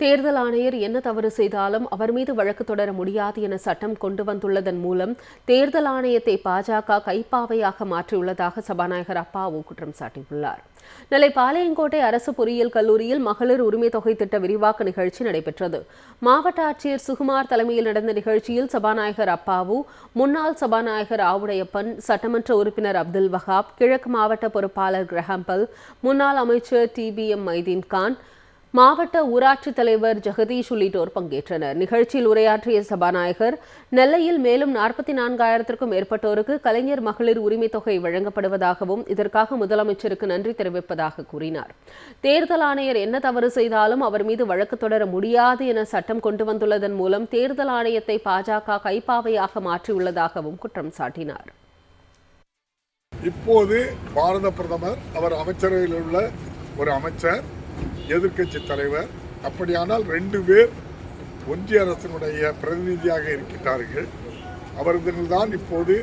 தேர்தல் ஆணையர் என்ன தவறு செய்தாலும் அவர் மீது வழக்கு தொடர முடியாது என சட்டம் கொண்டு வந்துள்ளதன் மூலம் தேர்தல் ஆணையத்தை பாஜக கைப்பாவையாக மாற்றியுள்ளதாக சபாநாயகர் அப்பாவு குற்றம் சாட்டியுள்ளார். நெல்லை பாளையங்கோட்டை அரசு பொறியியல் கல்லூரியில் மகளிர் உரிமை தொகை திட்ட விரிவாக்க நிகழ்ச்சி நடைபெற்றது. மாவட்ட ஆட்சியர் சுகுமார் தலைமையில் நடந்த நிகழ்ச்சியில் சபாநாயகர் அப்பாவு முன்னாள் சபாநாயகர் ஆவுடையப்பன் சட்டமன்ற உறுப்பினர் அப்துல் வஹாப் கிழக்கு மாவட்ட பொறுப்பாளர் கிரஹாம்பல் முன்னாள் அமைச்சர் T P M Mydeen Khan மாவட்ட ஊராட்சித் தலைவர் ஜெகதீஷ் உள்ளிட்டோர் பங்கேற்றனர். நிகழ்ச்சியில் உரையாற்றிய சபாநாயகர் நெல்லையில் மேலும் நாற்பத்தி நான்காயிரத்திற்கும் மேற்பட்டோருக்கு கலைஞர் மகளிர் உரிமைத் தொகை வழங்கப்படுவதாகவும் இதற்காக முதலமைச்சருக்கு நன்றி தெரிவிப்பதாக கூறினார். தேர்தல் ஆணையர் என்ன தவறு செய்தாலும் அவர் மீது வழக்கு தொடர முடியாது என சட்டம் கொண்டு வந்துள்ளதன் மூலம் தேர்தல் ஆணையத்தை பாஜக கைப்பாவையாக மாற்றியுள்ளதாகவும் குற்றம் சாட்டினார். இப்போது பாரத பிரதமர் அவர் அமைச்சரவையில் உள்ள ஒரு அமைச்சர் எதிர்க்கட்சி தலைவர். அப்படியானால் ரெண்டு பேர் ஒன்றிய அரசினுடைய பிரதிநிதியாக இருக்கின்றார்கள். அவர்கள்தான் இப்போது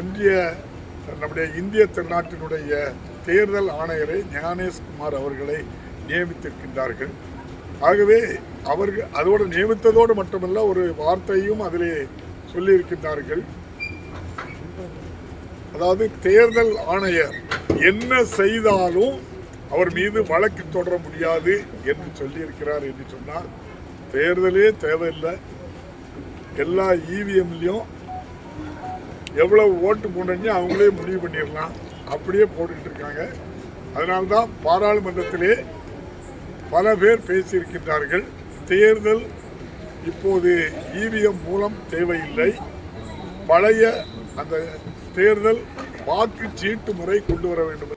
ஒன்றிய நம்முடைய இந்திய திருநாட்டினுடைய தேர்தல் ஆணையரை ஞானேஷ்குமார் அவர்களை நியமித்திருக்கின்றார்கள். ஆகவே அவர்கள் அதோடு நியமித்ததோடு மட்டுமல்ல ஒரு வார்த்தையும் அதிலே சொல்லியிருக்கின்றார்கள். அதாவது தேர்தல் ஆணையர் என்ன செய்தாலும் அவர் மீது வழக்கு தொடர முடியாது என்று சொல்லியிருக்கிறார் என்று சொன்னால் தேர்தலே தேவையில்லை. எல்லா இவிஎம்லையும் எவ்வளவு ஓட்டு போடணும்னு அவங்களே முடிவு பண்ணிடலாம். அப்படியே போட்டுக்கிட்டு இருக்காங்க. அதனால்தான் பாராளுமன்றத்திலே பல பேர் பேசியிருக்கின்றார்கள். தேர்தல் இப்போது இவிஎம் மூலம் தேவையில்லை. பழைய அந்த தேர்தல் வாக்கு சீட்டு முறை கொண்டு வர வேண்டும்.